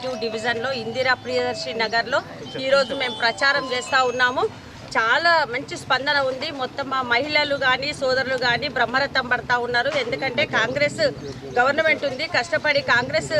Executive డివిజన్లో ఇందిరా ప్రియదర్శి నగర్లో ఈరోజు మేము ప్రచారం చేస్తూ ఉన్నాము. చాలా మంచి స్పందన ఉంది. మొత్తం మా మహిళలు కానీ సోదరులు కానీ బ్రహ్మరథం పడతా ఉన్నారు. ఎందుకంటే కాంగ్రెస్ గవర్నమెంట్ ఉంది. కష్టపడి కాంగ్రెస్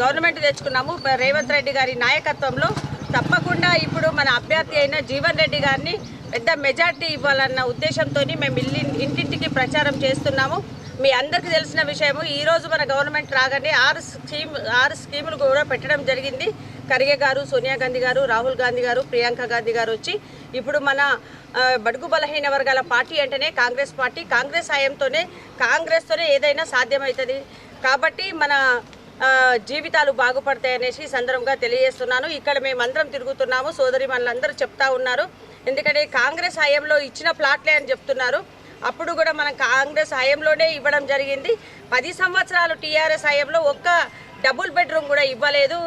గవర్నమెంట్ తెచ్చుకున్నాము. రేవంత్ రెడ్డి గారి నాయకత్వంలో తప్పకుండా ఇప్పుడు మన అభ్యర్థి అయిన జీవన్ రెడ్డి గారిని పెద్ద మెజార్టీ ఇవ్వాలన్న ఉద్దేశంతో మేము ఇల్లి ఇంటింటికి ప్రచారం చేస్తున్నాము. మీ అందరికీ తెలిసిన విషయము ఈరోజు మన గవర్నమెంట్ రాగానే ఆరు స్కీమ్ ఆరు స్కీములు కూడా పెట్టడం జరిగింది. ఖర్గే గారు సోనియా గాంధీ గారు రాహుల్ గాంధీ గారు ప్రియాంక గాంధీ గారు వచ్చి ఇప్పుడు మన బడుగు బలహీన వర్గాల పార్టీ అంటేనే కాంగ్రెస్ పార్టీ. కాంగ్రెస్ సాయంతోనే కాంగ్రెస్తోనే ఏదైనా సాధ్యమవుతుంది. కాబట్టి మన జీవితాలు బాగుపడతాయి అనేసి సందర్భంగా తెలియజేస్తున్నాను. ఇక్కడ మేమందరం తిరుగుతున్నాము. సోదరి మనలందరూ చెప్తా ఉన్నారు. ఎందుకంటే కాంగ్రెస్ హయాంలో ఇచ్చిన ప్లాట్లే అని చెప్తున్నారు. అప్పుడు కూడా మనం కాంగ్రెస్ హయాంలోనే ఇవ్వడం జరిగింది. పది సంవత్సరాలు టీఆర్ఎస్ హయాంలో ఒక్క డబుల్ బెడ్రూమ్ కూడా ఇవ్వలేదు.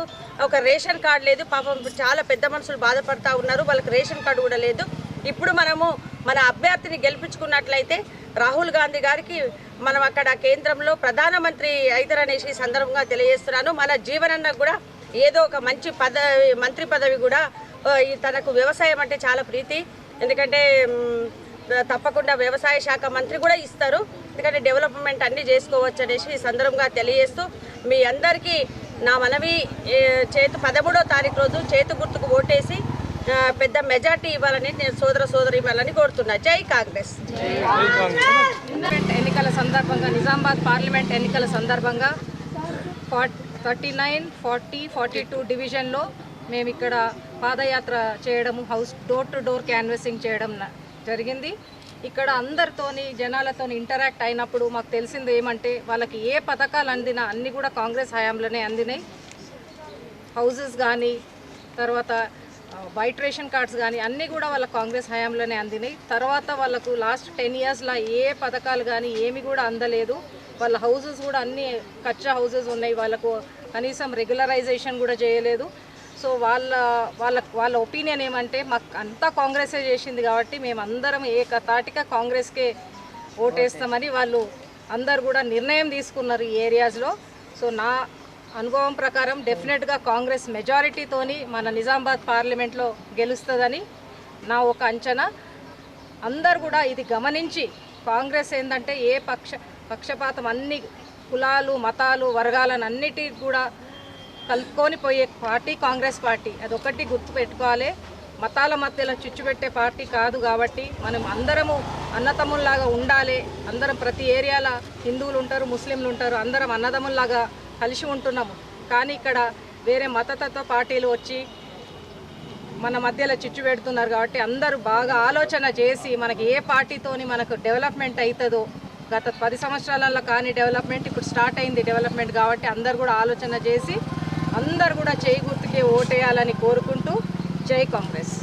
ఒక రేషన్ కార్డు లేదు. పాపం చాలా పెద్ద మనుషులు బాధపడతా ఉన్నారు. వాళ్ళకి రేషన్ కార్డు కూడా లేదు. ఇప్పుడు మనము మన అభ్యర్థిని గెలిపించుకున్నట్లయితే రాహుల్ గాంధీ గారికి మనం అక్కడ కేంద్రంలో ప్రధానమంత్రి అవుతారనేసి సందర్భంగా తెలియజేస్తున్నాను. మన జీవనన్న కూడా ఏదో ఒక మంచి పదవి మంత్రి పదవి కూడా తనకు వ్యవసాయం అంటే చాలా ప్రీతి. ఎందుకంటే తప్పకుండా వ్యవసాయ శాఖ మంత్రి కూడా ఇస్తారు. ఎందుకంటే డెవలప్మెంట్ అన్నీ చేసుకోవచ్చు అనేసి ఈ సందర్భంగా తెలియజేస్తూ మీ అందరికీ నా మనవి చేతు పదమూడో తారీఖు రోజు చేతు గుర్తుకు ఓటేసి పెద్ద మెజార్టీ ఇవ్వాలని నేను సోదర సోదరి ఇవ్వాలని కోరుతున్నా. జై కాంగ్రెస్. ఎన్నికల సందర్భంగా నిజామాబాద్ పార్లమెంట్ ఎన్నికల సందర్భంగా thirty nine forty forty two డివిజన్లో మేము ఇక్కడ పాదయాత్ర చేయడం house door to door canvassing చేయడం జరిగింది. ఇక్కడ అందరితోని జనాలతో ఇంటరాక్ట్ అయినప్పుడు మాకు తెలిసింది ఏమంటే వాళ్ళకి ఏ పథకాలు అందినా అన్నీ కూడా కాంగ్రెస్ హయాంలోనే అందినాయి. హౌజెస్ కానీ తర్వాత వైట్ రేషన్ కార్డ్స్ కానీ అన్నీ కూడా వాళ్ళ కాంగ్రెస్ హయాంలోనే అందినాయి. తర్వాత వాళ్ళకు లాస్ట్ టెన్ ఇయర్స్లో ఏ పథకాలు కానీ ఏమి కూడా అందలేదు. వాళ్ళ హౌజెస్ కూడా అన్నీ కచ్చా హౌజెస్ ఉన్నాయి. వాళ్ళకు కనీసం రెగ్యులరైజేషన్ కూడా చేయలేదు. సో వాళ్ళ వాళ్ళ వాళ్ళ ఒపీనియన్ ఏమంటే మాకు అంతా కాంగ్రెసే చేసింది కాబట్టి మేము అందరం ఏకతాటిగా కాంగ్రెస్కే ఓటేస్తామని వాళ్ళు అందరు కూడా నిర్ణయం తీసుకున్నారు ఈ ఏరియాస్లో. సో నా అనుభవం ప్రకారం డెఫినెట్గా కాంగ్రెస్ మెజారిటీతోని మన నిజామాబాద్ పార్లమెంట్లో గెలుస్తుందని నా ఒక అంచనా. అందరు కూడా ఇది గమనించి కాంగ్రెస్ ఏంటంటే ఏ పక్ష పక్షపాతం అన్ని కులాలు మతాలు వర్గాలను అన్నిటికి కూడా కలుపుకొని పోయే పార్టీ కాంగ్రెస్ పార్టీ. అదొకటి గుర్తుపెట్టుకోవాలి మతాల మధ్యలో చిచ్చుపెట్టే పార్టీ కాదు కాబట్టి మనం అందరము అన్నతమ్ముల్లాగా ఉండాలి. అందరం ప్రతి ఏరియాలో హిందువులు ఉంటారు ముస్లింలు ఉంటారు అందరం అన్నదమ్ముల్లాగా కలిసి ఉంటున్నాము. కానీ ఇక్కడ వేరే మతతత్వ పార్టీలు వచ్చి మన మధ్యలో చిచ్చు పెడుతున్నారు కాబట్టి అందరూ బాగా ఆలోచన చేసి మనకి ఏ పార్టీతోని మనకు డెవలప్మెంట్ అవుతుందో గత పది సంవత్సరాలలో కానీ డెవలప్మెంట్ ఇప్పుడు స్టార్ట్ అయింది డెవలప్మెంట్ కాబట్టి అందరు కూడా ఆలోచన చేసి అందరు కూడా చేయి గుర్తుకే ఓటేయాలని కోరుకుంటూ జై కాంగ్రెస్.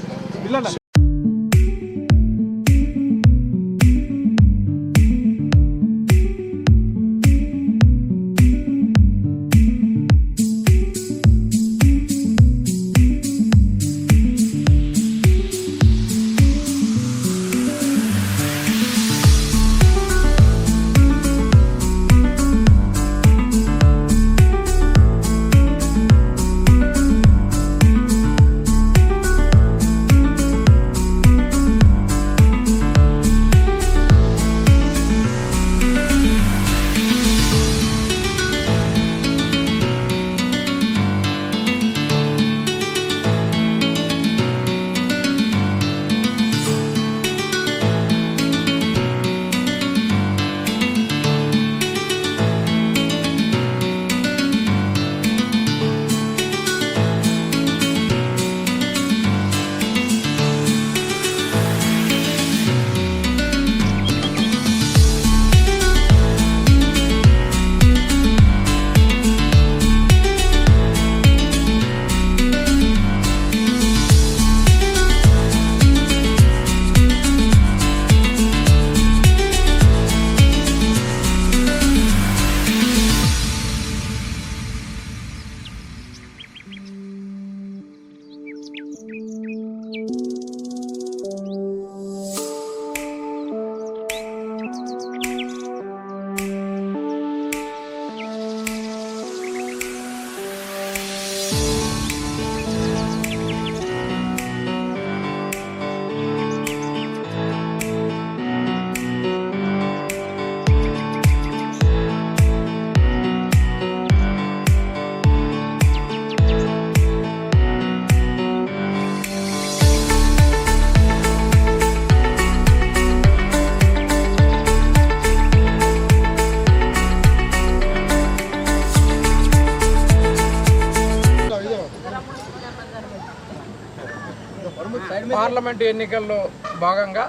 పార్లమెంటు ఎన్నికల్లో భాగంగా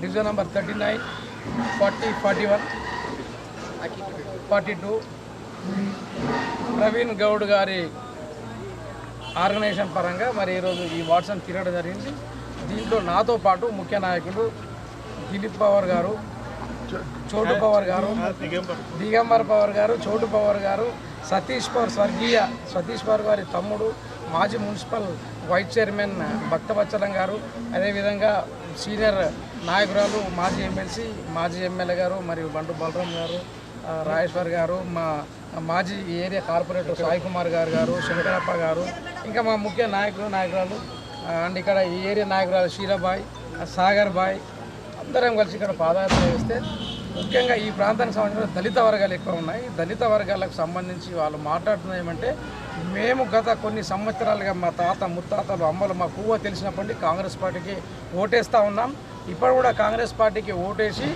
division number thirty nine forty forty one forty two Praveen Goud గారి ఆర్గనైజేషన్ పరంగా మరి ఈరోజు ఈ వాట్సాప్ తిరగడం జరిగింది. దీంట్లో నాతో పాటు ముఖ్య నాయకులు దిలీప్ పవర్ గారు చోటు పవర్ గారు దిగంబర్ పవర్ గారు చోటు పవర్ గారు సతీష్ పవర్ స్వర్గీయ సతీష్ పవర్ గారి తమ్ముడు మాజీ మున్సిపల్ వైస్ చైర్మన్ భక్తవత్సలం గారు అదేవిధంగా సీనియర్ నాయకురాలు మాజీ ఎమ్మెల్సీ మాజీ ఎమ్మెల్యే గారు మరియు బంటు బలరాం గారు రాజేశ్వర్ గారు మా మాజీ ఏరియా కార్పొరేటర్ సాయి కుమార్ గారు గారు శంకరప్ప గారు ఇంకా మా ముఖ్య నాయకులు నాయకురాలు అండ్ ఇక్కడ ఈ ఏరియా నాయకురాలు షీరాబాయ్ సాగర్ బాయ్ అందరం కలిసి ఇక్కడ పాదయాత్ర చేస్తే ముఖ్యంగా ఈ ప్రాంతానికి సంబంధించిన దళిత వర్గాలు ఎక్కువ ఉన్నాయి. దళిత వర్గాలకు సంబంధించి వాళ్ళు మాట్లాడుతున్నది ఏమంటే మేము గత కొన్ని సంవత్సరాలుగా మా తాత ముత్తాతలు అమ్మలు మా పువ్వ తెలిసినప్పటి నుండి కాంగ్రెస్ పార్టీకి ఓటేస్తూ ఉన్నాం. ఇప్పుడు కూడా కాంగ్రెస్ పార్టీకి ఓటేసి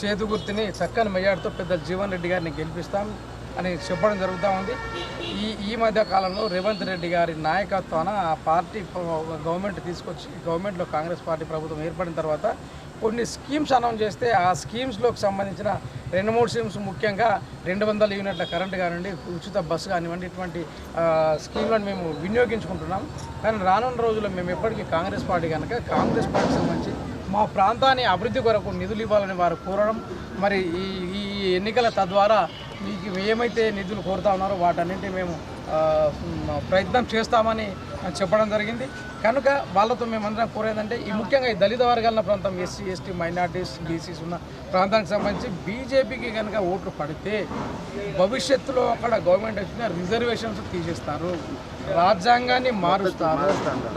చేతు గుర్తుని చక్కని మెజార్టీతో పెద్ద జీవన్ రెడ్డి గారిని గెలిపిస్తాం. అని చెప్పడం జరుగుతూ ఉంది. ఈ ఈ మధ్య కాలంలో రేవంత్ రెడ్డి గారి నాయకత్వాన ఆ పార్టీ గవర్నమెంట్ తీసుకొచ్చి గవర్నమెంట్లో కాంగ్రెస్ పార్టీ ప్రభుత్వం ఏర్పడిన తర్వాత కొన్ని స్కీమ్స్ అనౌన్స్ చేస్తే ఆ స్కీమ్స్లోకి సంబంధించిన రెండు మూడు స్కీమ్స్ ముఖ్యంగా రెండు వందల యూనిట్ల కరెంట్ కానివ్వండి ఉచిత బస్సు కానివ్వండి ఇటువంటి స్కీమ్లను మేము వినియోగించుకుంటున్నాం. కానీ రానున్న రోజుల్లో మేము ఎప్పటికీ కాంగ్రెస్ పార్టీ కనుక కాంగ్రెస్ పార్టీకి సంబంధించి మా ప్రాంతాన్ని అభివృద్ధి కొరకు నిధులు ఇవ్వాలని వారు కోరడం మరి ఈ ఈ ఎన్నికల తద్వారా మీకు ఏమైతే నిధులు కోరుతా ఉన్నారో వాటన్నింటి మేము ప్రయత్నం చేస్తామని చెప్పడం జరిగింది. కనుక వాళ్ళతో మేమందరం కోరేదంటే ఈ ముఖ్యంగా ఈ దళిత వర్గాల ప్రాంతం ఎస్సీ ఎస్టీ మైనార్టీస్ బీసీస్ ఉన్న ప్రాంతానికి సంబంధించి బీజేపీకి కనుక ఓట్లు పడితే భవిష్యత్తులో అక్కడ గవర్నమెంట్ వచ్చిన రిజర్వేషన్స్ తీసేస్తారు. రాజ్యాంగాన్ని మారుస్తారు.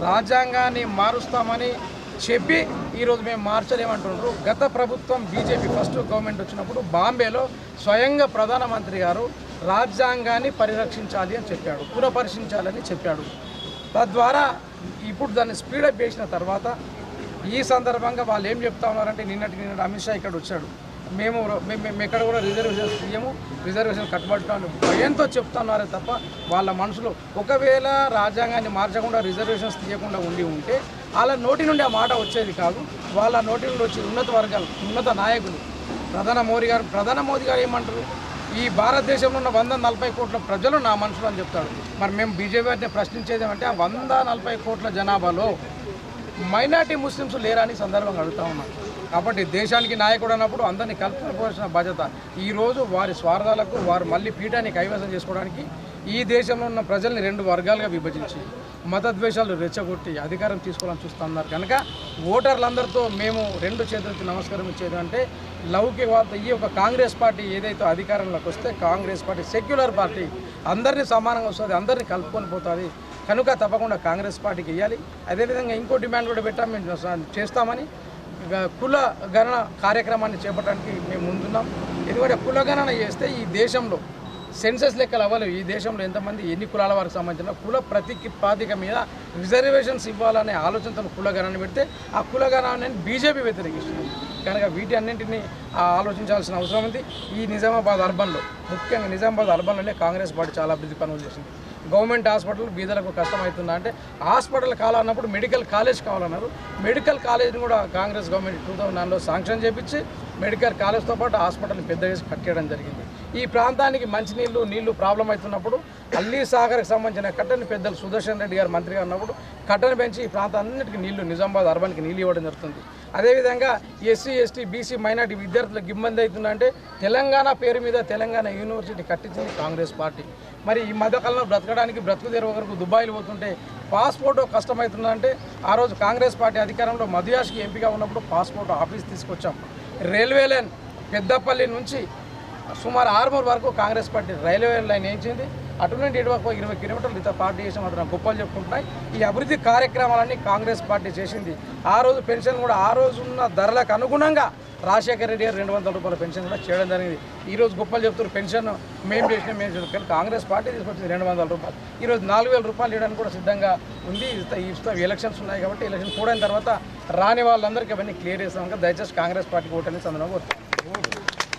రాజ్యాంగాన్ని మారుస్తామని చెప్పి ఈరోజు మేము మార్చలేమంటున్నారు. గత ప్రభుత్వం బీజేపీ ఫస్ట్ గవర్నమెంట్ వచ్చినప్పుడు బాంబేలో స్వయంగా ప్రధానమంత్రి గారు రాజ్యాంగాన్ని పరిరక్షించాలి అని చెప్పాడు పునఃపరిశీలించాలని చెప్పాడు. తద్వారా ఇప్పుడు దాన్ని స్పీడప్ చేసిన తర్వాత ఈ సందర్భంగా వాళ్ళు ఏం చెప్తా ఉన్నారంటే నిన్నటి నిన్నటి అమిత్ షా ఇక్కడ వచ్చాడు. మేము మేము మేము ఎక్కడ కూడా రిజర్వేషన్స్ తీయము రిజర్వేషన్ కట్టుబడుతామని భయంతో చెప్తున్నారే తప్ప వాళ్ళ మనసులో ఒకవేళ రాజ్యాంగాన్ని మార్చకుండా రిజర్వేషన్స్ తీయకుండా ఉండి ఉంటే వాళ్ళ నోటి నుండి ఆ మాట వచ్చేది కాదు. వాళ్ళ నోటి నుండి వచ్చి ఉన్నత వర్గాలు ఉన్నత నాయకులు. ప్రధాన మోదీ గారు ప్రధాన మోదీ గారు ఏమంటారు? ఈ భారతదేశంలో ఉన్న వంద నలభై కోట్ల ప్రజలు నా మనుషులు అని చెప్తాడు. మరి మేము బీజేపీ వారిని ప్రశ్నించేది ఏమంటే ఆ వంద నలభై కోట్ల జనాభాలో మైనార్టీ ముస్లిమ్స్ లేరని సందర్భంగా అడుగుతా ఉన్నాను కాబట్టి దేశానికి నాయకుడు అన్నప్పుడు అందరినీ కలుపుకోవాల్సిన బాధ్యత. ఈరోజు వారి స్వార్థాలకు వారు మళ్ళీ పీఠాన్ని కైవసం చేసుకోవడానికి ఈ దేశంలో ఉన్న ప్రజల్ని రెండు వర్గాలుగా విభజించి మతద్వేషాలు రెచ్చగొట్టి అధికారం తీసుకోవాలని చూస్తున్నారు. కనుక ఓటర్లందరితో మేము రెండు చేతులకి నమస్కారం ఇచ్చేది అంటే లౌకికవాద ఈ యొక్క కాంగ్రెస్ పార్టీ ఏదైతే అధికారంలోకి వస్తే కాంగ్రెస్ పార్టీ సెక్యులర్ పార్టీ అందరినీ సమానంగా వస్తుంది అందరినీ కలుపుకొని పోతుంది. కనుక తప్పకుండా కాంగ్రెస్ పార్టీకి ఇవ్వాలి అదేవిధంగా ఇంకో డిమాండ్ కూడా పెట్టాం మేము చేస్తామని కుల గణన కార్యక్రమాన్ని చేపట్టడానికి మేము ముందున్నాం. ఎందుకంటే కుల గణన చేస్తే ఈ దేశంలో సెన్సస్ లెక్కలు అవ్వలేవు. ఈ దేశంలో ఎంతమంది ఎన్ని కులాల వారికి సంబంధించిన కుల ప్రతిపాదిక మీద రిజర్వేషన్స్ ఇవ్వాలనే ఆలోచనతో కుల గణన పెడితే ఆ కుల గణనని బీజేపీ వ్యతిరేకిస్తుంది. కనుక వీటి అన్నింటినీ ఆలోచించాల్సిన అవసరం ఉంది. ఈ నిజామాబాద్ అర్బన్లో ముఖ్యంగా నిజామాబాద్ అర్బన్లోనే కాంగ్రెస్ పార్టీ చాలా అభివృద్ధి పనులు చేసింది. గవర్నమెంట్ హాస్పిటల్ బీదలకు కష్టమవుతుందా? అంటే హాస్పిటల్ కావాలన్నప్పుడు మెడికల్ కాలేజ్ కావాలన్నారు. మెడికల్ కాలేజ్ని కూడా కాంగ్రెస్ గవర్నమెంట్ టూ థౌసండ్ నైన్లో శాంక్షన్ చేపించి మెడికల్ కాలేజ్తో పాటు హాస్పిటల్ని పెద్ద వేసి కట్టేయడం జరిగింది. ఈ ప్రాంతానికి మంచినీళ్ళు నీళ్ళు ప్రాబ్లం అవుతున్నప్పుడు అల్లీ సాగర్కి సంబంధించిన కట్టని పెద్దలు సుదర్శన్ రెడ్డి గారు మంత్రిగా ఉన్నప్పుడు కట్టను పెంచి ఈ ప్రాంతాన్నిటికీ నీళ్ళు నిజామాబాద్ అర్బన్కి నీళ్ళు ఇవ్వడం జరుగుతుంది. అదేవిధంగా ఎస్సీ ఎస్టీ బీసీ మైనార్టీ విద్యార్థులకు ఇబ్బంది అవుతుందంటే తెలంగాణ పేరు మీద తెలంగాణ యూనివర్సిటీ కట్టించింది కాంగ్రెస్ పార్టీ. మరి ఈ మధ్యకాలంలో బ్రతకడానికి బ్రతుకు తెరవ వరకు దుబాయ్లు పోతుంటే పాస్పోర్ట్ కష్టమవుతుందంటే ఆ రోజు కాంగ్రెస్ పార్టీ అధికారంలో మధుయాష్కి ఎంపిక ఉన్నప్పుడు పాస్పోర్ట్ ఆఫీస్ తీసుకొచ్చాం. రైల్వే లైన్ పెద్దపల్లి నుంచి సుమారు ఆరుమూరు వరకు కాంగ్రెస్ పార్టీ రైల్వే లైన్ వేయించింది. అటువంటి ఒక ఇరవై కిలోమీటర్లు ఇతర పార్టీ చేసి మాత్రం గొప్పలు చెప్పుకుంటున్నాయి. ఈ అభివృద్ధి కార్యక్రమాలన్నీ కాంగ్రెస్ పార్టీ చేసింది. ఆ రోజు పెన్షన్ కూడా ఆ రోజు ఉన్న ధరలకు అనుగుణంగా రాజశేఖర రెడ్డి గారు రెండు వందల రూపాయల పెన్షన్ కూడా చేయడం జరిగింది. ఈరోజు గొప్పలు చెప్తారు పెన్షన్ మేము చేసిన మేము చెప్తాను కానీ కాంగ్రెస్ పార్టీ తీసుకొచ్చింది రెండు వందల రూపాయలు. ఈ రోజు నాలుగు వేల రూపాయలు ఇవ్వడానికి కూడా సిద్ధంగా ఉంది. ఇస్తాం ఎలక్షన్స్ ఉన్నాయి కాబట్టి ఎలక్షన్ కూడిన తర్వాత రాని వాళ్ళందరికీ అవన్నీ క్లియర్ చేస్తాం. దయచేసి కాంగ్రెస్ పార్టీకి ఓటని సందర్భంగా కోరుతున్నాం.